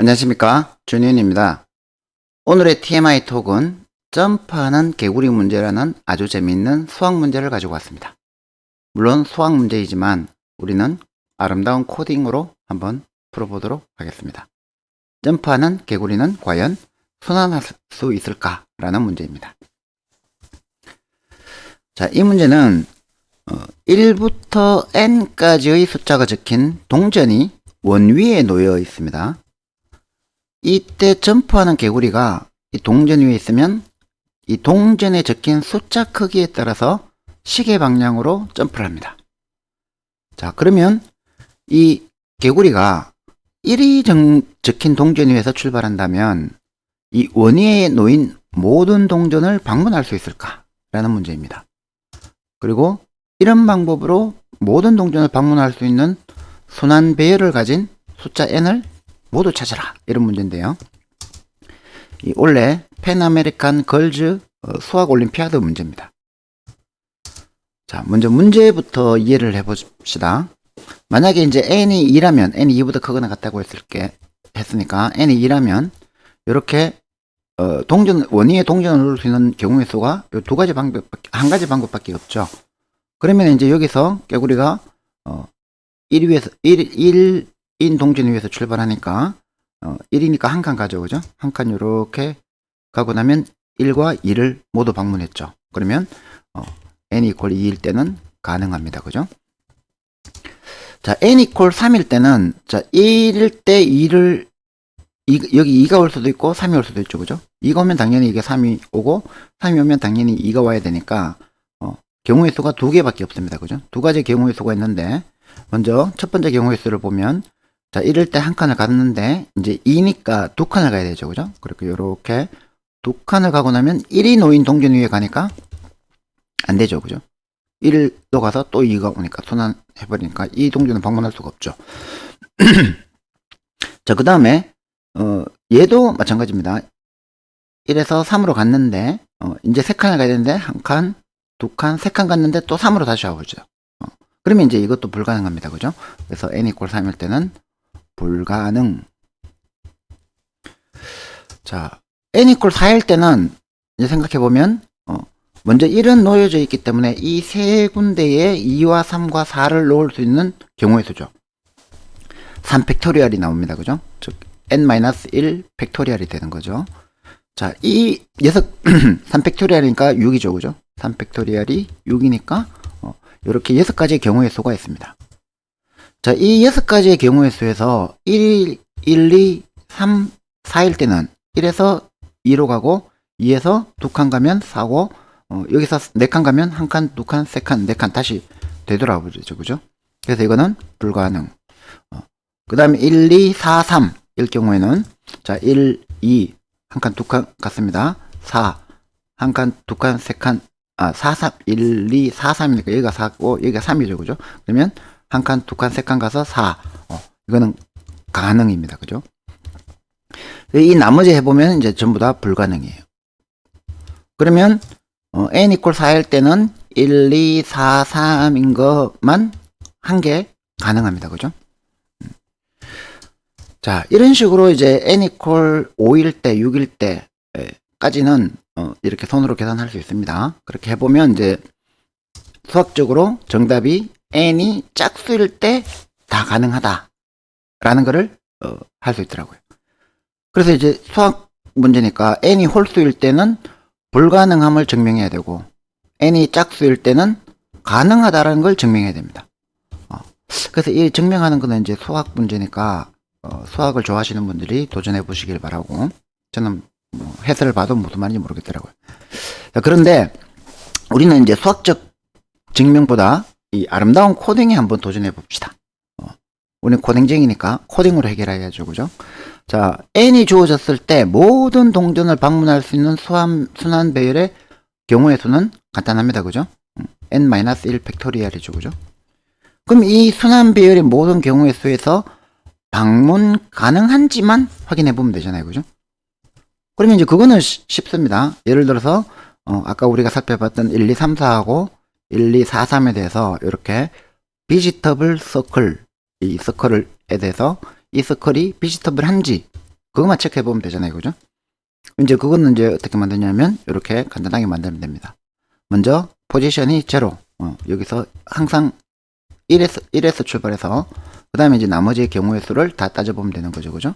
안녕하십니까 준현입니다. 오늘의 TMI 톡은 점프하는 개구리 문제라는 아주 재미있는 수학 문제를 가지고 왔습니다. 물론 수학 문제이지만 우리는 아름다운 코딩으로 한번 풀어보도록 하겠습니다. 점프하는 개구리는 과연 순환할 수 있을까 라는 문제입니다. 자, 이 문제는 1부터 n까지의 숫자가 적힌 동전이 원위에 놓여 있습니다. 이때 점프하는 개구리가 이 동전 위에 있으면 이 동전에 적힌 숫자 크기에 따라서 시계 방향으로 점프를 합니다. 자, 그러면 이 개구리가 1이 정, 적힌 동전 위에서 출발한다면 이 원위에 놓인 모든 동전을 방문할 수 있을까? 라는 문제입니다. 그리고 이런 방법으로 모든 동전을 방문할 수 있는 순환 배열을 가진 숫자 n을 모두 찾아라 이런 문제인데요. 이 원래 펜 아메리칸 걸즈 어, 수학 올림피아드 문제입니다. 자, 먼저 문제부터 이해를 해봅시다. 만약에 이제 n이 2라면 n이 2보다 크거나 같다고 했을 게 했으니까 n이 2라면 이렇게 어, 동전 원위에 동전을 넣을 수 있는 경우의 수가 두 가지 방법 한 가지 방법밖에 없죠. 그러면 이제 여기서 깨구리가 어, 1 위에서 1, 1 인 동전 위에서 출발하니까 어, 1이니까 한 칸 가죠. 그죠? 한칸 요렇게 가고 나면 1과 2를 모두 방문했죠. 그러면 어, n 이퀄 2일 때는 가능합니다. 그죠? 자, n 이퀄 3일 때는 자, 1일 때 2를 이, 여기 2가 올 수도 있고 3이 올 수도 있죠. 그죠? 2가 오면 당연히 이게 3이 오고 3이 오면 당연히 2가 와야 되니까 어, 경우의 수가 두 개밖에 없습니다. 그죠? 두 가지 경우의 수가 있는데 먼저 첫 번째 경우의 수를 보면 자, 이럴 때 한 칸을 갔는데 이제 2니까 두 칸을 가야 되죠. 그죠? 그렇게 요렇게 두 칸을 가고 나면 1이 놓인 동전 위에 가니까 안 되죠. 그죠? 1도 가서 또 2가 오니까 순환해버리니까 이 동전은 방문할 수가 없죠. 자, 그 다음에, 어, 얘도 마찬가지입니다. 1에서 3으로 갔는데, 어, 이제 세 칸을 가야 되는데, 한 칸, 두 칸, 세 칸 갔는데 또 3으로 다시 와보죠. 어, 그러면 이제 이것도 불가능합니다. 그죠? 그래서 n 이퀄 3일 때는 불가능. 자, n 이퀄 4일 때는 이제 생각해보면, 어, 먼저 1은 놓여져 있기 때문에 이 세 군데에 2와 3과 4를 넣을 수 있는 경우의 수죠. 3 팩토리얼이 나옵니다. 그죠? 즉, n-1 팩토리얼이 되는 거죠. 자, 이 녀석 3 팩토리얼이니까 6이죠. 그죠? 3 팩토리얼이 6이니까, 어, 이렇게 6가지의 경우의 수가 있습니다. 자, 이 6가지의 경우의 수에서 1, 1, 2, 3, 4일 때는 1에서 2로 가고 2에서 2칸 가면 4고 어, 여기서 4칸 가면 1칸, 2칸, 3칸, 4칸 다시 되돌아오죠. 그죠? 그래서 이거는 불가능. 어, 그 다음에 1, 2, 4, 3 일 경우에는 자, 1, 2, 1칸, 2칸 갔습니다. 4, 1칸, 2칸, 3칸, 아, 4, 3, 1, 2, 4, 3이니까 여기가 4고 여기가 3이죠. 그죠? 그러면 1칸, 2칸, 3칸 가서 4. 어, 이거는 가능입니다. 그죠? 이 나머지 해보면 이제 전부 다 불가능이에요. 그러면 어, n 이퀄 4일 때는 1, 2, 4, 3인 것만 한 개 가능합니다. 그죠? 음. 자, 이런 식으로 이제 n 이퀄 5일 때, 6일 때까지는 어, 이렇게 손으로 계산할 수 있습니다. 그렇게 해보면 이제 수학적으로 정답이 n이 짝수일 때 다 가능하다. 라는 거를 어, 할 수 있더라고요. 그래서 이제 수학 문제니까 n이 홀수일 때는 불가능함을 증명해야 되고 n이 짝수일 때는 가능하다라는 걸 증명해야 됩니다. 어, 그래서 이 증명하는 거는 이제 수학 문제니까 어, 수학을 좋아하시는 분들이 도전해 보시길 바라고 저는 뭐 해설을 봐도 무슨 말인지 모르겠더라고요. 자, 그런데 우리는 이제 수학적 증명보다 이 아름다운 코딩에 한번 도전해 봅시다. 어, 우리는 코딩쟁이니까 코딩으로 해결해야죠, 그죠? 자, n이 주어졌을 때 모든 동전을 방문할 수 있는 수한, 순환 배열의 경우의 수는 간단합니다. 그죠? n-1 팩토리얼이죠. 그죠? 그럼 이 순환 배열의 모든 경우의 수에서 방문 가능한지만 확인해 보면 되잖아요. 그죠? 그러면 이제 그거는 쉽습니다. 예를 들어서 어, 아까 우리가 살펴봤던 1, 2, 3, 4하고 1, 2, 4, 3에 대해서 이렇게 비지터블 서클 이 서클에 대해서 이 서클이 비지터블 한지 그것만 체크해 보면 되잖아요. 그죠? 이제 그거는 이제 어떻게 만드냐면 이렇게 간단하게 만들면 됩니다. 먼저 포지션이 제로. 어, 여기서 항상 1에서 1에서 출발해서 그 다음에 이제 나머지 경우의 수를 다 따져 보면 되는 거죠. 그죠?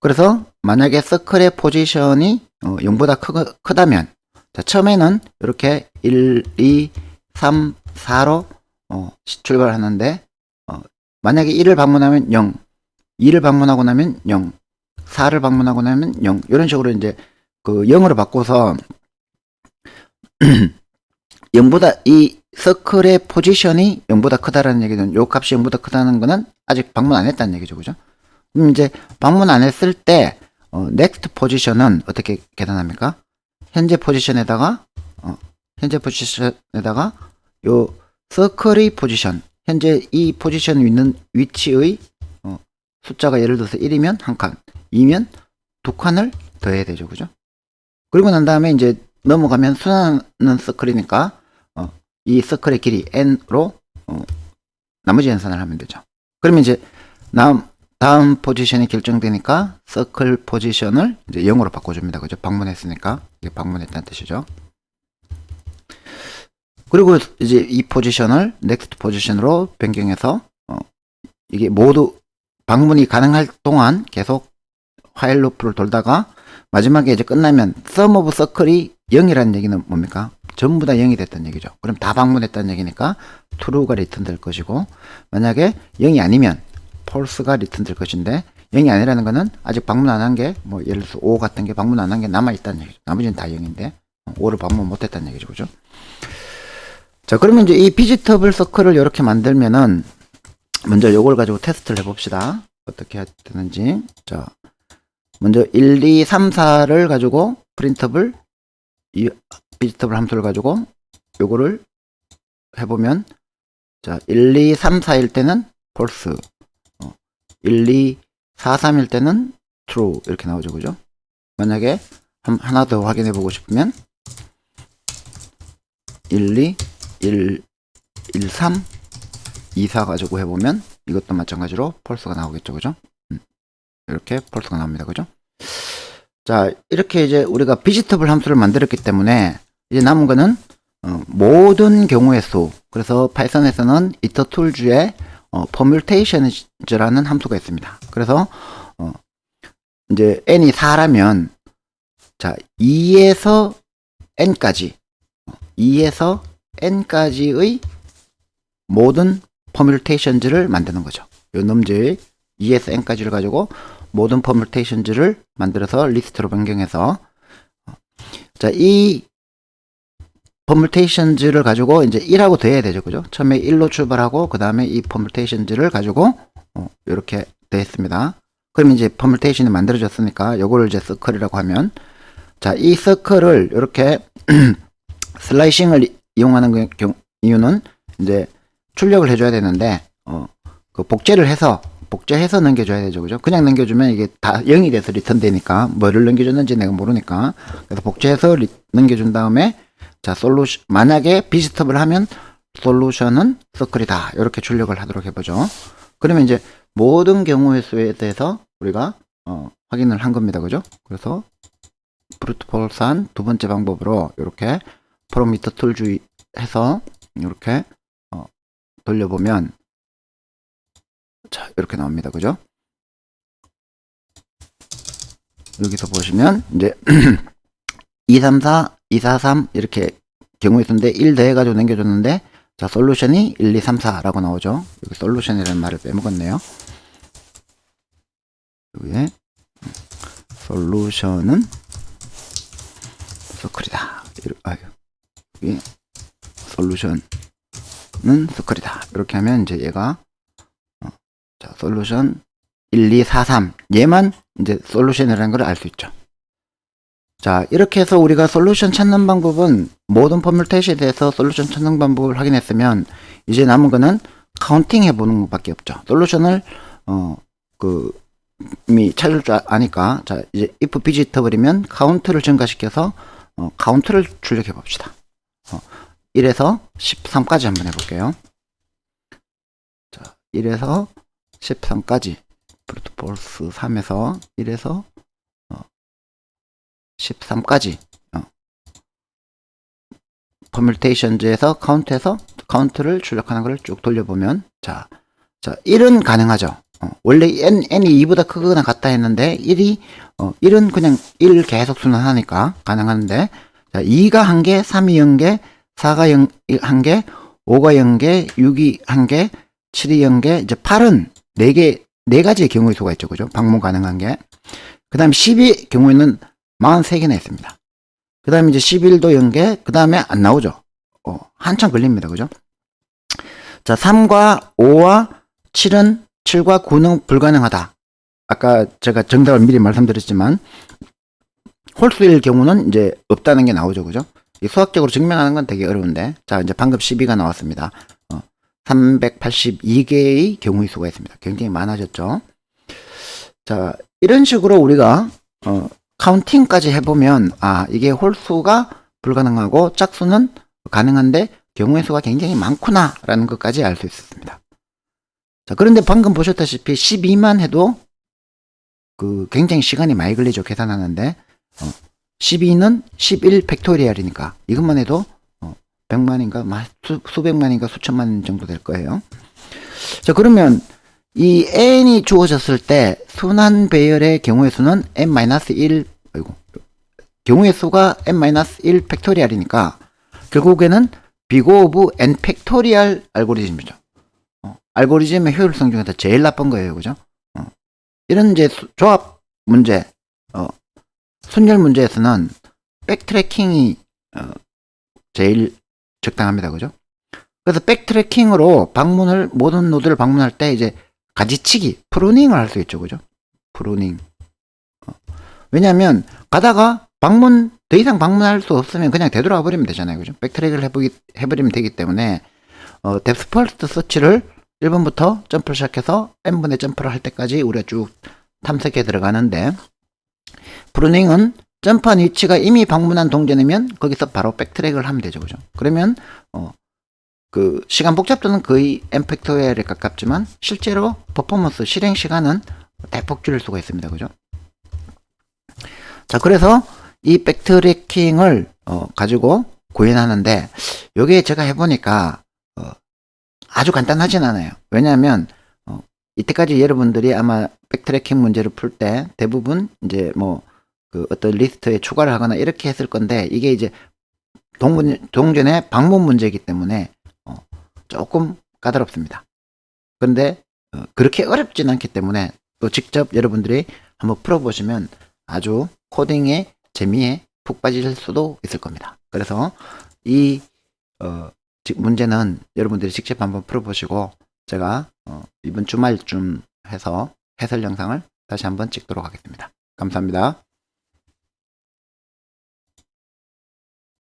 그래서 만약에 서클의 포지션이 어, 0보다 크, 크다면 자, 처음에는 이렇게 1, 2, 3, 4로 어, 시- 출발하는데 어, 만약에 1을 방문하면 0, 2를 방문하고 나면 0, 4를 방문하고 나면 0 이런 식으로 이제 그 0으로 바꿔서 0보다 이 서클의 포지션이 0보다 크다라는 얘기는 요 값이 0보다 크다는 거는 아직 방문 안 했다는 얘기죠. 그죠? 그럼 이제 방문 안 했을 때 어, next 포지션은 어떻게 계산합니까? 현재 포지션에다가 어, 현재 포지션에다가 요 서클의 포지션 현재 이 포지션 있는 위치의 어, 숫자가 예를 들어서 1이면 한 칸, 2면 두 칸을 더해야 되죠. 그죠? 그리고 난 다음에 이제 넘어가면 순환은 서클이니까 어, 이 서클의 길이 n로 어, 나머지 연산을 하면 되죠. 그러면 이제 다음 다음 포지션이 결정되니까 서클 포지션을 이제 0으로 바꿔줍니다. 그죠? 방문했으니까 이게 방문했다는 뜻이죠. 그리고 이제 이 포지션을 넥스트 포지션으로 변경해서 어, 이게 모두 방문이 가능할 동안 계속 화일 루프를 돌다가 마지막에 이제 끝나면 sum of circle이 0이라는 얘기는 뭡니까? 전부 다 0이 됐다는 얘기죠. 그럼 다 방문했다는 얘기니까 true가 리턴 될 것이고 만약에 0이 아니면 false가 리턴 될 것인데 0이 아니라는 거는 아직 방문 안 한 게 뭐 예를 들어서 5 같은 게 방문 안 한 게 남아 있다는 얘기죠. 나머지는 다 0인데 5를 방문 못 했다는 얘기죠. 그죠? 자, 그러면 이제 이 비지터블 서클을 이렇게 만들면은 먼저 요걸 가지고 테스트를 해봅시다. 어떻게 해야 되는지. 자, 먼저 1, 2, 3, 4를 가지고 프린터블 이 비지터블 함수를 가지고 요거를 해보면 자, 1, 2, 3, 4일 때는 false, 어, 1, 2, 4, 3일 때는 true 이렇게 나오죠, 그죠? 만약에 한, 하나 더 확인해 보고 싶으면 1, 2, 1, 1, 3, 2, 4 가지고 해보면 이것도 마찬가지로 펄스가 나오겠죠, 그죠? 음, 이렇게 펄스가 나옵니다, 그죠? 자, 이렇게 이제 우리가 비지터블 함수를 만들었기 때문에 이제 남은 거는 어, 모든 경우의 수. 그래서 파이썬에서는 이터툴즈에 어, permutation이라는 함수가 있습니다. 그래서 어, 이제 n이 4라면 자 2에서 n까지 2에서 n까지의 모든 permutations를 만드는 거죠. 요 놈들 2에서 n까지를 가지고 모든 permutations를 만들어서 리스트로 변경해서 어, 자이 permutations를 가지고 이제 1하고 더해야 되죠. 그죠? 처음에 1로 출발하고 그 다음에 이 permutations를 가지고 어, 이렇게 더했습니다. 그럼 이제 permutation이 만들어졌으니까 요거를 이제 서클이라고 하면 자, 이 서클을 이렇게 슬라이싱을 이용하는 그 경- 이유는 이제 출력을 해줘야 되는데 어, 그 복제를 해서 복제해서 넘겨줘야 되죠, 그죠? 그냥 넘겨주면 이게 다 0이 돼서 리턴 되니까 뭐를 넘겨줬는지 내가 모르니까 그래서 복제해서 리- 넘겨준 다음에 자 솔루션 만약에 비스톱을 하면 솔루션은 서클이다 이렇게 출력을 하도록 해보죠. 그러면 이제 모든 경우의 수에 대해서 우리가 어, 확인을 한 겁니다, 그죠? 그래서 브루트 폴스한 두 번째 방법으로 이렇게 프로미터 툴 주의해서 이렇게 어, 돌려보면 자 이렇게 나옵니다 그죠 여기서 보시면 이제 234 243 이렇게 경우에 있었는데 1 더해가지고 남겨줬는데 자 솔루션이 1 2 3 4라고 나오죠 여기 솔루션이라는 말을 빼먹었네요 여기에 솔루션은 서클이다. 아유, 여기 솔루션은 서클이다. 이렇게 하면 이제 얘가 어, 자 솔루션 1, 2, 4, 3 얘만 이제 솔루션이라는 걸 알 수 있죠. 자 이렇게 해서 우리가 솔루션 찾는 방법은 모든 퍼뮬테이션에 대해서 솔루션 찾는 방법을 확인했으면 이제 남은 거는 카운팅 해보는 것밖에 없죠. 솔루션을 어그 이미 찾을 줄 아니까 자 이제 if 비지터블이면 카운트를 증가시켜서 어, 카운트를 출력해 봅시다. 어, 1에서 13까지 한번 해볼게요. 자 1에서 13까지 브루트 false 3에서 1에서 어, 13까지 어, permutations에서 카운트에서 카운트를 출력하는 것을 쭉 돌려보면 자, 자 1은 가능하죠. 어, 원래 n, n이 2보다 크거나 같다 했는데 1이 어, 1은 그냥 1 계속 순환하니까 가능한데 자, 2가 1개, 3이 0개, 4가 0, 1개, 5가 0개, 6이 1개, 7이 0개, 이제 8은 4개, 4가지의 경우의 수가 있죠. 그죠? 방문 가능한 게. 그 다음에 10이 경우에는 43개나 있습니다. 그 다음에 이제 11도 0개, 그 다음에 안 나오죠. 어, 한참 걸립니다. 그죠? 자, 3과 5와 7은 7과 9는 불가능하다. 아까 제가 정답을 미리 말씀드렸지만, 홀수일 경우는 이제 없다는 게 나오죠. 그죠? 이 수학적으로 증명하는 건 되게 어려운데. 자, 이제 방금 12가 나왔습니다. 어, 382개의 경우의 수가 있습니다. 굉장히 많아졌죠. 자, 이런 식으로 우리가, 어, 카운팅까지 해보면, 아, 이게 홀수가 불가능하고 짝수는 가능한데 경우의 수가 굉장히 많구나, 라는 것까지 알 수 있었습니다. 자, 그런데 방금 보셨다시피 12만 해도 그 굉장히 시간이 많이 걸리죠. 계산하는데. 어, 12는 11 팩토리얼이니까 이것만 해도 어, 100만인가 수, 수백만인가 수천만 정도 될 거예요. 자 그러면 이 n이 주어졌을 때 순환 배열의 경우의 수는 n-1 아이고 경우의 수가 n-1 팩토리얼이니까 결국에는 big of n 팩토리얼 알고리즘이죠. 어, 알고리즘의 효율성 중에서 제일 나쁜 거예요. 그죠? 어, 이런 이제 수- 조합 문제 어, 순열 문제에서는 백트래킹이 어, 제일 적당합니다. 그죠? 그래서 백트래킹으로 방문을 모든 노드를 방문할 때 이제 가지치기, 프루닝을 할 수 있죠. 그죠? 프루닝. 어. 왜냐하면 가다가 방문 더 이상 방문할 수 없으면 그냥 되돌아와 버리면 되잖아요. 그죠? 백트랙을 해보기, 해버리면 되기 때문에 어, 뎁스 펄스트 서치를 1번부터 점프를 시작해서 n분의 점프를 할 때까지 우리가 쭉 탐색해 들어가는데 프루닝은 점프한 위치가 이미 방문한 동전이면 거기서 바로 백트랙을 하면 되죠. 그죠? 그러면 어, 그 시간 복잡도는 거의 엠팩토리얼에 가깝지만 실제로 퍼포먼스 실행 시간은 대폭 줄일 수가 있습니다. 그죠? 자, 그래서 이 백트래킹을 어, 가지고 구현하는데 요게 제가 해보니까 어, 아주 간단하진 않아요. 왜냐하면 어, 이때까지 여러분들이 아마 백트래킹 문제를 풀 때 대부분 이제 뭐 그 어떤 리스트에 추가를 하거나 이렇게 했을 건데 이게 이제 동문, 동전의 방문 문제이기 때문에 어, 조금 까다롭습니다. 그런데 어, 그렇게 어렵진 않기 때문에 또 직접 여러분들이 한번 풀어보시면 아주 코딩의 재미에 푹 빠질 수도 있을 겁니다. 그래서 이 어, 지- 문제는 여러분들이 직접 한번 풀어보시고 제가 어, 이번 주말쯤 해서 해설 영상을 다시 한번 찍도록 하겠습니다. 감사합니다.